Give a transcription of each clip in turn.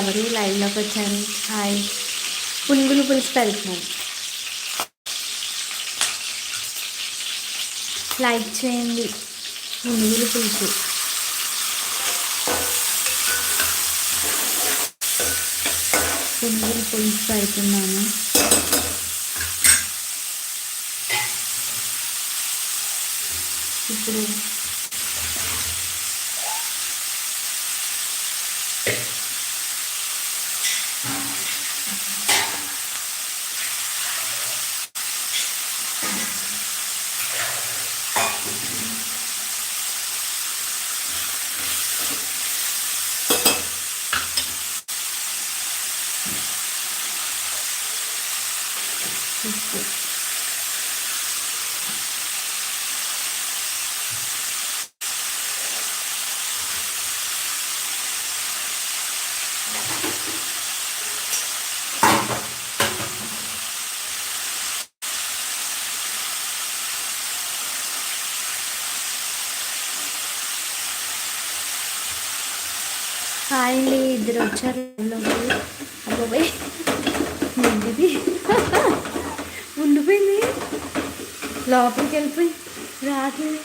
ఎవరు లైవ్లోకి వచ్చారు? హాయ్. పునుగులు పులుసు పెడుతున్నాను లైక్ చేయండి. పునుగులు పులుసు. పునుగులు పులుసు పెడుతున్నాను. ఇప్పుడు ఉప్పు హాయ్ అండి ఇద్దరు వచ్చారు అబ్బాయి ఏంటిది ఉండిపోయింది లోపలికి వెళ్ళిపోయి రావట్లేదు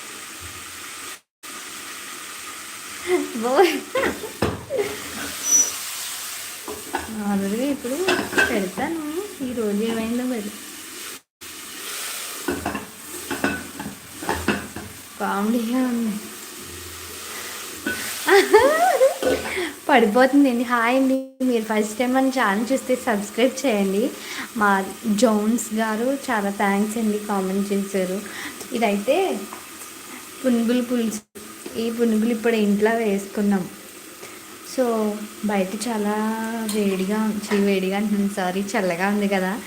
మామూలుగా ఆల్రెడీ ఇప్పుడు పెడతాను ఈరోజు ఏమైందో మరి. కామెడీగా ఉంది. పడిపోతుందండి హాయ్ అండి. మీరు ఫస్ట్ టైం మన ఛానల్ చూస్తే సబ్స్క్రైబ్ చేయండి. మా జోన్స్ గారు చాలా థ్యాంక్స్ అండి కామెంట్ చేశారు. ఇదైతే పునుగులు పులుసు. ఈ పునుగులు ఇప్పుడు ఇంట్లో వేసుకున్నాం. సో బయట చాలా వేడిగా చీ వేడిగా అంటున్నాను. సారీ చల్లగా ఉంది కదా.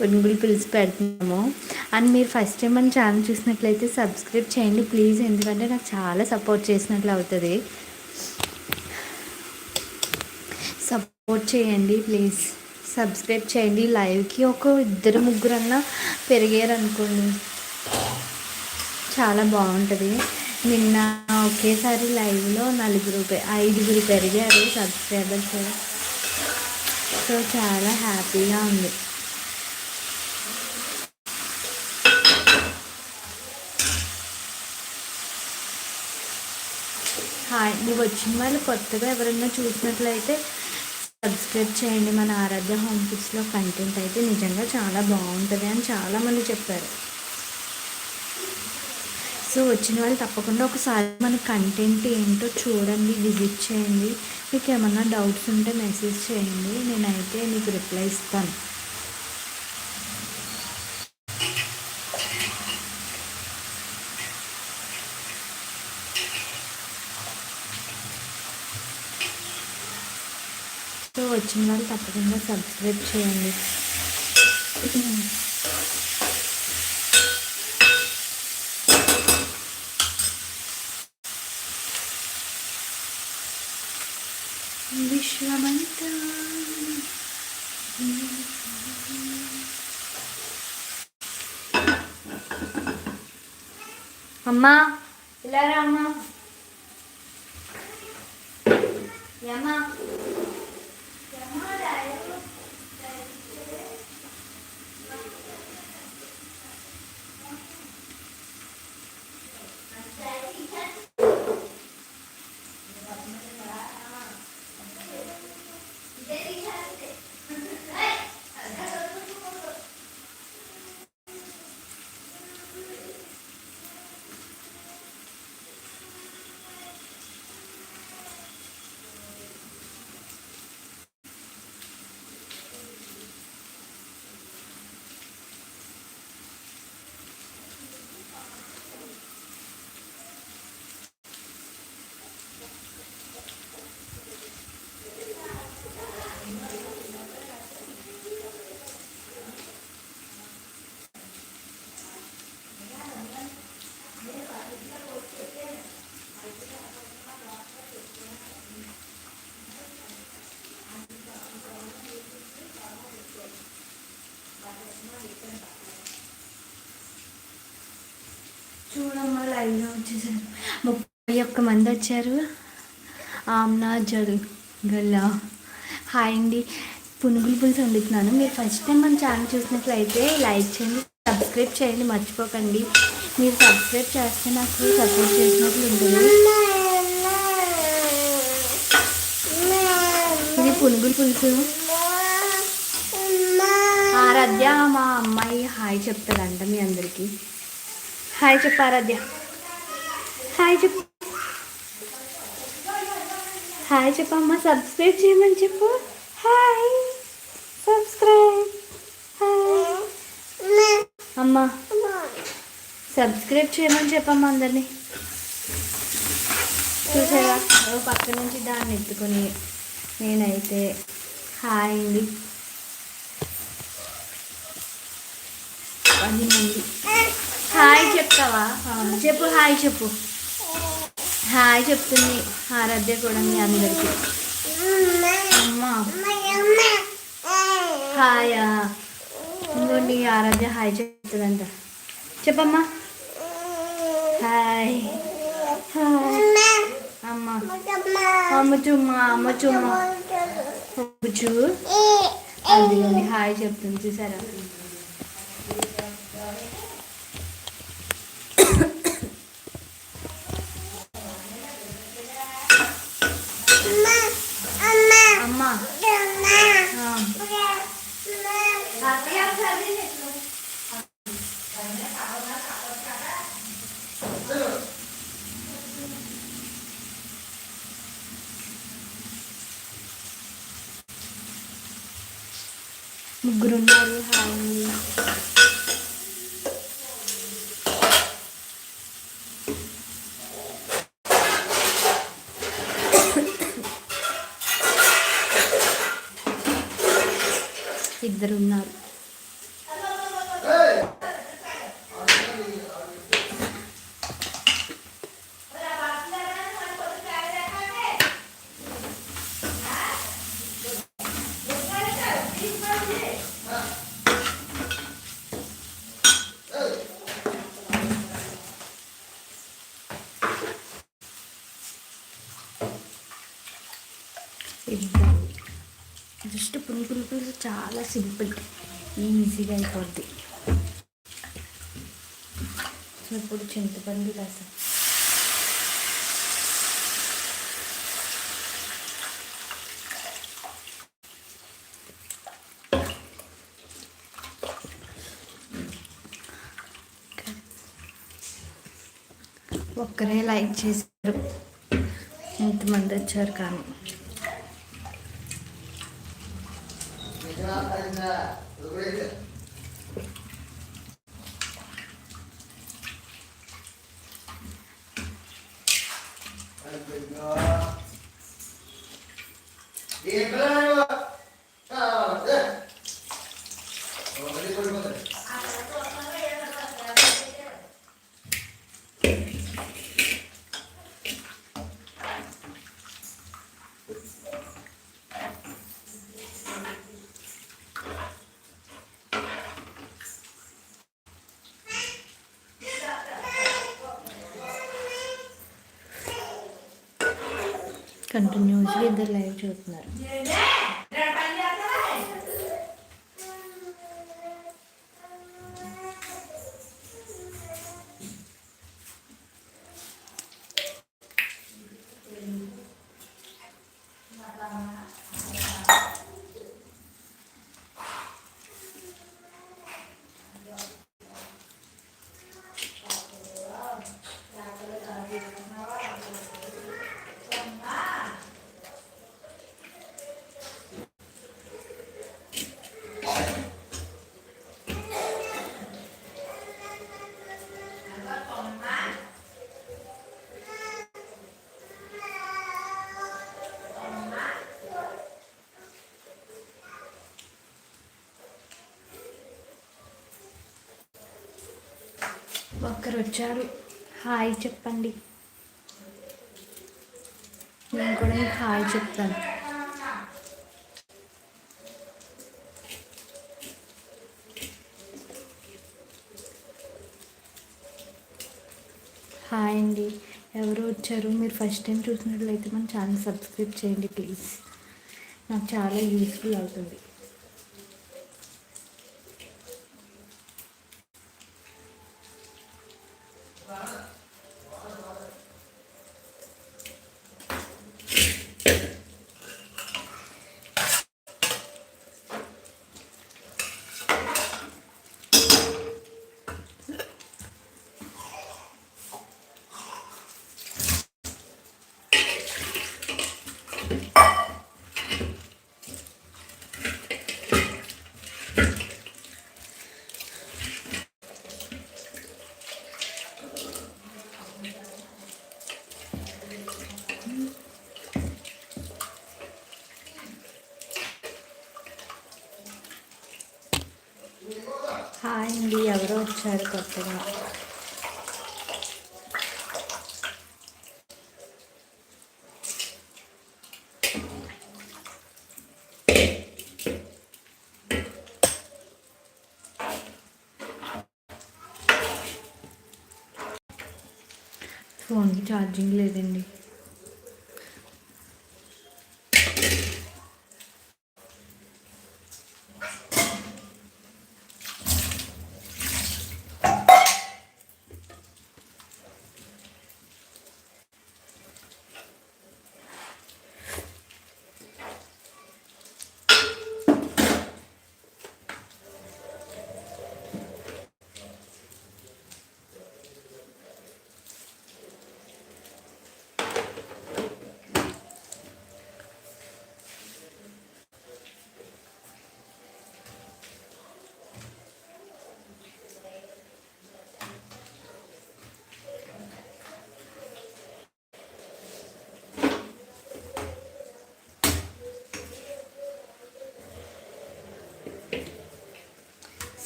పునుగులు పులుసు పెడుతున్నాము. అండ్ మీరు ఫస్ట్ టైం మన ఛానల్ చూసినట్లయితే సబ్స్క్రైబ్ చేయండి ప్లీజ్. ఎందుకంటే నాకు చాలా సపోర్ట్ చేసినట్లు అవుతుంది. సపోర్ట్ చేయండి ప్లీజ్. సబ్స్క్రైబ్ చేయండి. లైవ్కి ఒక ఇద్దరు ముగ్గురన్నా పెరిగారు అనుకోండి చాలా బాగుంటుంది. నిన్న ఒకేసారి లైవ్లో నలుగురు ఐదుగురు పెరిగారు సబ్స్క్రైబర్స్ సో చాలా హ్యాపీగా ఉంది. హాయ్ నువ్వు వచ్చిన వాళ్ళు కొత్తగా ఎవరైనా చూసినట్లయితే సబ్స్క్రైబ్ చేయండి మన ఆరాధ్య హోమ్ ఫుడ్స్లో కంటెంట్ అయితే నిజంగా చాలా బాగుంటుంది అని చాలామంది చెప్పారు. సో వచ్చిన వాళ్ళు తప్పకుండా ఒకసారి మన కంటెంట్ ఏంటో చూడండి విజిట్ చేయండి. మీకు ఏమన్నా డౌట్స్ ఉంటే మెసేజ్ చేయండి. నేనైతే మీకు రిప్లై ఇస్తాను. వచ్చిన వాళ్ళు తప్పకుండా సబ్స్క్రైబ్ చేయండి. విశ్వమంతా. అమ్మా ఇలా రామ్మా అమ్మా ఏమ్మా చూడమ్మా లైవ్లో వచ్చేసారు ముప్పై ఒక్క మంది వచ్చారు ఆమ్నా జల్ గల్లా. హాయ్ అండి. పునుగులు పులుసు వండుతున్నాను. మీరు ఫస్ట్ టైం మన ఛానల్ చూసినట్లయితే లైక్ చేయండి సబ్స్క్రైబ్ చేయండి మర్చిపోకండి. మీరు సబ్స్క్రైబ్ చేస్తే నాకు సపోర్ట్ చేసినట్లు ఉంటుంది. ఇది పునుగులు పులుసు. ఆరాధ్య మా అమ్మాయి హాయ్ చెప్తాడంట మీ అందరికీ. హాయ్ చెప్పారాధ్య హాయ్ చెప్ హాయ్ చెప్పమ్మా సబ్స్క్రైబ్ చేయమని చెప్పు. Hi subscribe hi. అమ్మ సబ్స్క్రైబ్ చేయమని చెప్పమ్మా అందరినీ. చూసారా? ఓ పక్క నుంచి దాన్ని ఎత్తుకొని నేనైతే హాయ్ అండి. పది మంది. హాయ్ చెప్తావా? చెప్పు హాయ్ చెప్పు. హాయ్ చెప్తుంది ఆరాధ్య కూడా మీ అందరికి అమ్మా హాయా ఇంకోండి ఆరాధ్య హాయ్ చెప్తుందంట చెప్పమ్మా హాయ్ అమ్మా అమ్మ చూమ్మా అమ్మ చూమ్మా చూ హాయ్ చెప్తుంది చూసారా అమ్మ ఆ. ముగ్గురు ఉన్నారు హాయ్ అండి. ఇద్దరు ఉన్నారు ఇద్దరు జస్ట్ పునుగులు పులుసు చాలా సింపుల్ ఈజీగా అయిపోద్ది. ఇప్పుడు చింతపండు రసం ఒక్కరే లైక్ చేశారు. ఎంతమంది వచ్చారు కానీ. Amen. ఇద్దరు లైవ్ చూస్తున్నారు. ఒక్కరు వచ్చారు హాయ్ చెప్పండి. నేను కూడా మీకు హాయ్ చెప్తాను. హాయ్ అండి. ఎవరు వచ్చారు. మీరు ఫస్ట్ టైం చూసినట్లయితే మన ఛానల్ సబ్స్క్రైబ్ చేయండి ప్లీజ్. నాకు చాలా యూస్ఫుల్ అవుతుంది హాయ్ అండి ఎవరో వచ్చారు కొత్తగా ఫోన్కి ఛార్జింగ్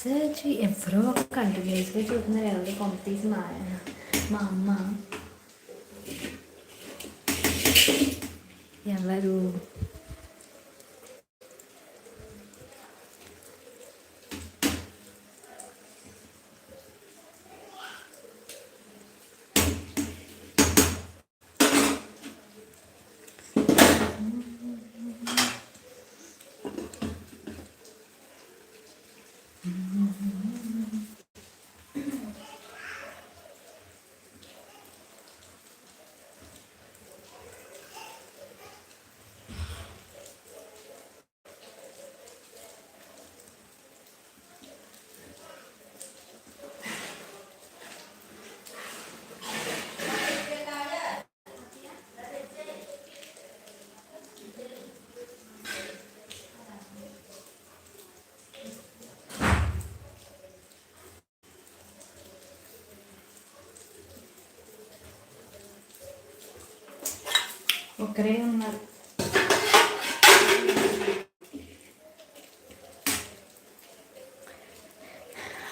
లేదండి సర్చ్ ఎవరో ఒక కంటిన్యూస్గా చూస్తున్నారు ఎవరో పంపిసి మా మా అమ్మ ఎవరు ఒకరే ఉన్నారు.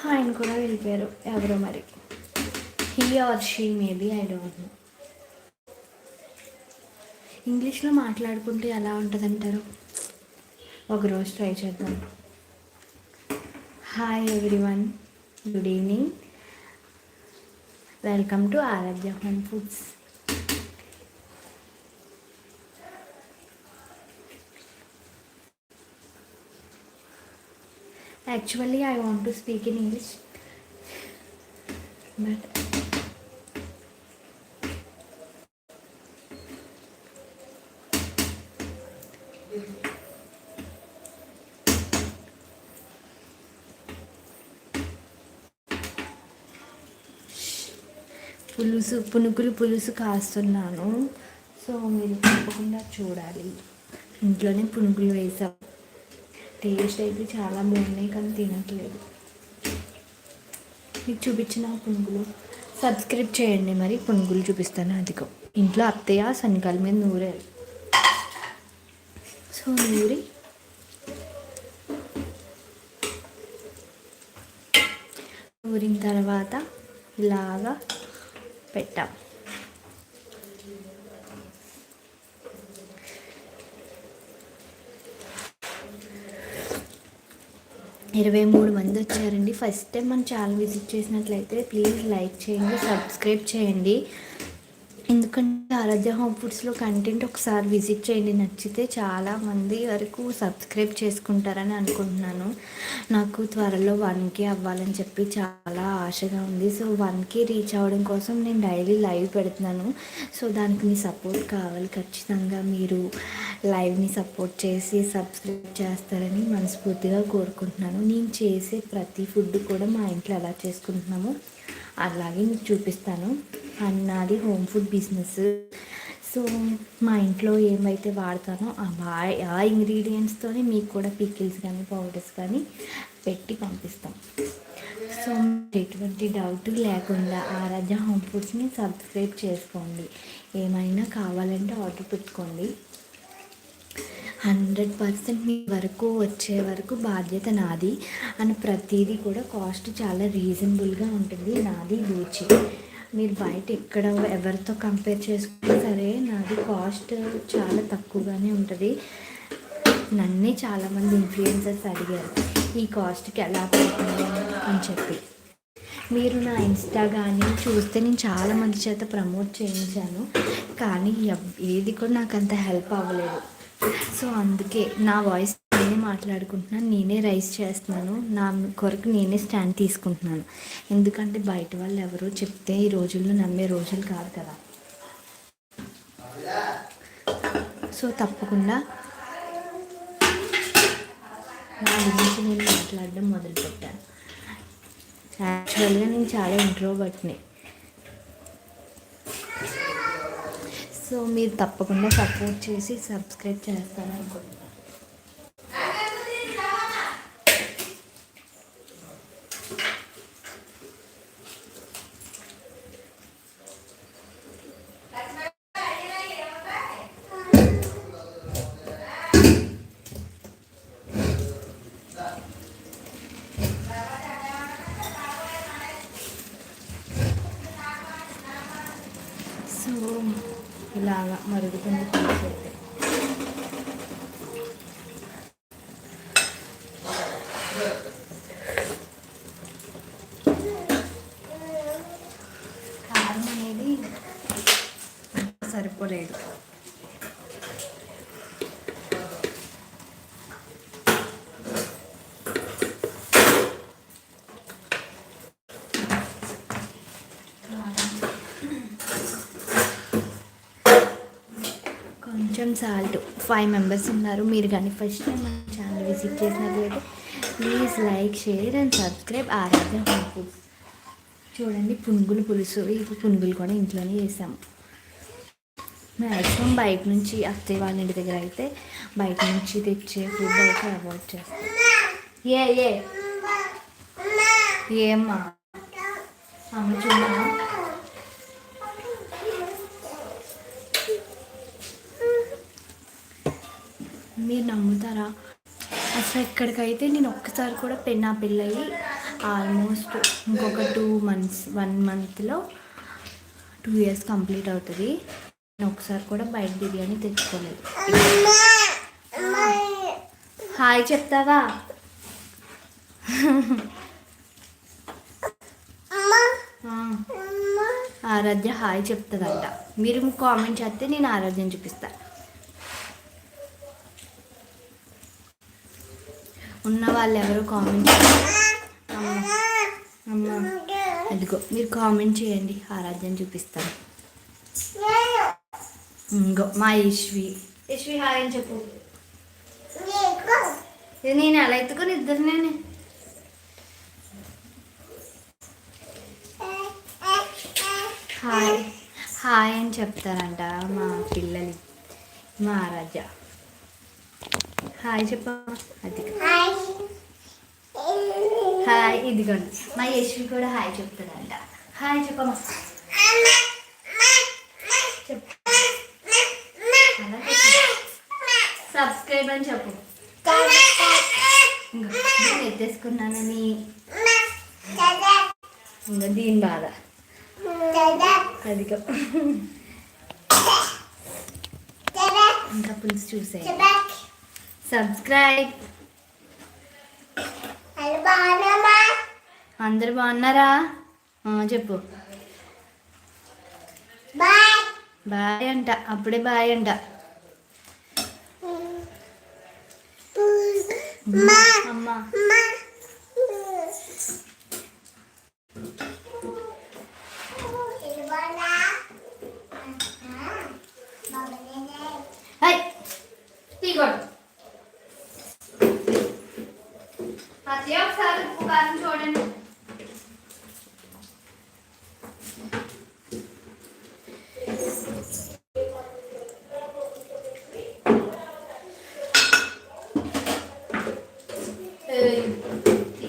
ఆయన కూడా వెళ్ళిపోయారు. ఎవరో మరి. He or she maybe I don't know ఇంగ్లీష్లో మాట్లాడుకుంటే ఎలా ఉంటుంది అంటారు ఒకరోజు ట్రై చేద్దాం. Hi everyone good evening welcome to Aaradhya home foods actually I want to speak in English but పులుసు పునుకులు పులుసు కాస్తున్నాను. సో మీరు తప్పకుండా చూడాలి. ఇంట్లోనే పునుకులు వేసాం. టేస్ట్ అయితే చాలా బాగున్నాయి కానీ తినట్లేదు. మీకు చూపించిన పునుగులు సబ్స్క్రైబ్ చేయండి మరి పునుగులు చూపిస్తాను అధికం ఇంట్లో అత్తయ్య శనకాల మీద నూరారు. సో నూరి. నూరిన తర్వాత ఇలాగా పెట్టాం. ఇరవై మూడు మంది వచ్చారండి. ఫస్ట్ టైం మన ఛానల్ విజిట్ చేసినట్లయితే ప్లీజ్ లైక్ చేయండి సబ్స్క్రైబ్ చేయండి. ఎందుకంటే ఆరాధ్య హోమ్ ఫుడ్స్లో కంటెంట్ ఒకసారి విజిట్ చేయండి. నచ్చితే చాలా మంది వరకు సబ్స్క్రైబ్ చేసుకుంటారని అనుకుంటున్నాను. నాకు త్వరలో వన్కే అవ్వాలని చెప్పి చాలా ఆశగా ఉంది. సో వన్కే రీచ్ అవ్వడం కోసం నేను డైలీ లైవ్ పెడుతున్నాను. సో దానికి మీ సపోర్ట్ కావాలి. ఖచ్చితంగా మీరు లైవ్ని సపోర్ట్ చేసి సబ్స్క్రైబ్ చేస్తారని మనస్ఫూర్తిగా కోరుకుంటున్నాను. నేను చేసే ప్రతి ఫుడ్ కూడా మా ఇంట్లో ఎలా చేసుకుంటున్నామో. అలాగే మీకు చూపిస్తాను. అన్నది హోమ్ ఫుడ్ బిజినెస్. సో మా ఇంట్లో ఏమైతే వాడతానో ఆ ఆ ఇంగ్రీడియంట్స్తోనే మీకు కూడా పికిల్స్ కానీ పౌడర్స్ కానీ పెట్టి పంపిస్తాం. సో ఎటువంటి డౌట్ లేకుండా ఆరాధ్య హోమ్ ఫుడ్స్ని సబ్స్క్రైబ్ చేసుకోండి. ఏమైనా కావాలంటే ఆర్డర్ పెట్టుకోండి. హండ్రెడ్ పర్సెంట్ మీ వరకు వచ్చే వరకు బాధ్యత నాది అండ్ ప్రతిదీ కూడా కాస్ట్ చాలా రీజనబుల్గా ఉంటుంది. నాది గూచి. మీరు బయట ఎక్కడ ఎవరితో కంపేర్ చేసుకున్నా సరే నాది కాస్ట్ చాలా తక్కువగానే ఉంటుంది. నన్నే చాలామంది ఇన్ఫ్లుయెన్సర్స్ అడిగారు ఈ కాస్ట్కి ఎలా పడుతుంది? అని చెప్పి. మీరు నా ఇన్స్టా కానీ చూస్తే నేను చాలామంది చేత ప్రమోట్ చేయించాను. కానీ ఏది కూడా నాకు అంత హెల్ప్ అవ్వలేదు. సో అందుకే నా వాయిస్ నేనే మాట్లాడుకుంటున్నాను నేనే రైస్ చేస్తున్నాను నా కొరకు నేనే స్టాండ్ తీసుకుంటున్నాను. ఎందుకంటే బయట వాళ్ళు ఎవరో చెప్తే ఈ రోజుల్లో నమ్మే రోజులు కాదు కదా. సో తప్పకుండా నా గురించి నేను మాట్లాడడం మొదలుపెట్టాను. యాక్చువల్గా నేను చాలా ఇంట్రోవర్ట్ని సో మీరు తప్పకుండా సపోర్ట్ చేసి సబ్స్క్రైబ్ చేస్తాను అనుకుంటున్నాను సో లాగా మరుగుతుంది పులుసు అయితే సాల్ట్. ఫైవ్ మెంబర్స్ ఉన్నారు. మీరు కానీ ఫస్ట్ టైం మన ఛానల్ విజిట్ చేసినట్లయితే please like share and subscribe Aaradhya home చూడండి పునుగులు పులుసు. ఇప్పుడు పునుగులు కూడా ఇంట్లోనే చేసాము. మ్యాక్సిమం బయట నుంచి అత్తయ్య వాళ్ళ ఇంటి దగ్గర అయితే బయట నుంచి తెచ్చే ఫుడ్ అయితే అవాయిడ్ చేస్తాం. ఏ ఏ? ఏమ్మా? అమ్మ చూడమ్మా మీరు నమ్ముతారా? అసలు ఎక్కడికైతే నేను ఒక్కసారి కూడా పెన్నా పెళ్ళయి ఆల్మోస్ట్ ఇంకొక టూ మంత్స్ వన్ మంత్లో టూ ఇయర్స్ కంప్లీట్ అవుతుంది. నేను ఒకసారి కూడా బయట బిర్యానీ తెచ్చుకోలేదు. హాయ్ చెప్తావా? ఆరాధ్య హాయ్ చెప్తుందంట. మీరు కామెంట్ చేస్తే నేను ఆరాధ్యని చూపిస్తాను ఉన్న వాళ్ళు ఎవరు కామెంట్ అదిగో మీరు కామెంట్ చేయండి. ఆరాధ్యం చూపిస్తాను. ఇంకో మా యశ్వి. యశ్వి హాయ్ అని చెప్పు. నేను అలా ఎత్తుకొని ఇద్దరు నేను? హాయ్. హాయ్ అని చెప్తారంట మా పిల్లలు మా హాయ్ చెప్ప. అది. హాయ్ ఇదిగోండి. మా యశ్వి కూడా హాయ్ చెప్తుందంట హాయ్ చెప్పమ్మా. సబ్స్క్రైబ్ అని చెప్పు. నేను ఎత్తేసుకున్నానని ఇంకా దీని బాధ. అదిగో. ఇంకా పులుసు చూసే సబ్స్క్రైబ్ అందరు బాగున్నారా? చెప్పు. బాయ్. అంట అప్పుడే బాయ్ అంట. అమ్మ హై తీగోడు అది ఒకసారి ఉప్పు కారం చూడండి ఏయ్, తీ.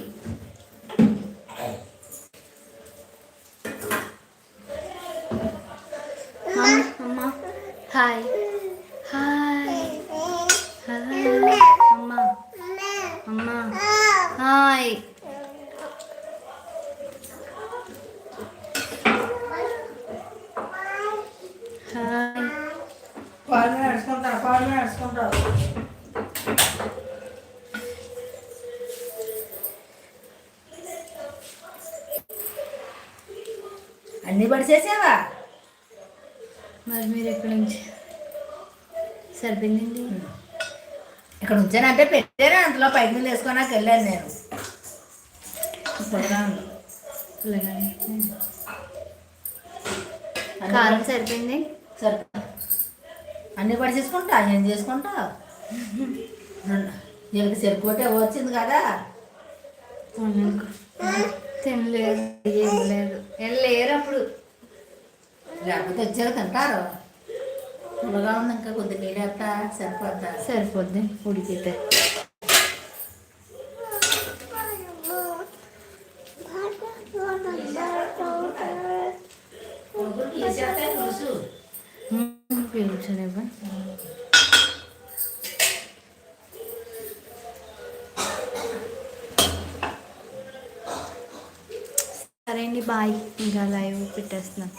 అమ్మ, అమ్మ హాయ్ మీద వేసుకోనాక వెళ్ళాను నేను. కారం సరిపోయింది? సరే అన్ని పడిచేసుకుంటా ఏం చేసుకుంటా? వీళ్ళకి సరిపోతే వచ్చింది కదా. తినలేదు ఏం లేదు. లేరు అప్పుడు. లేకపోతే వచ్చాక తింటారు. పుల్లగా ఉంది ఇంకా కొద్ది నీళ్ళేస్తా సరిపోద్దా? సరిపోద్ది ఉడికితే. సరే అండి బాయ్ ఇంకా లైవ్ పెట్టేస్తున్నాను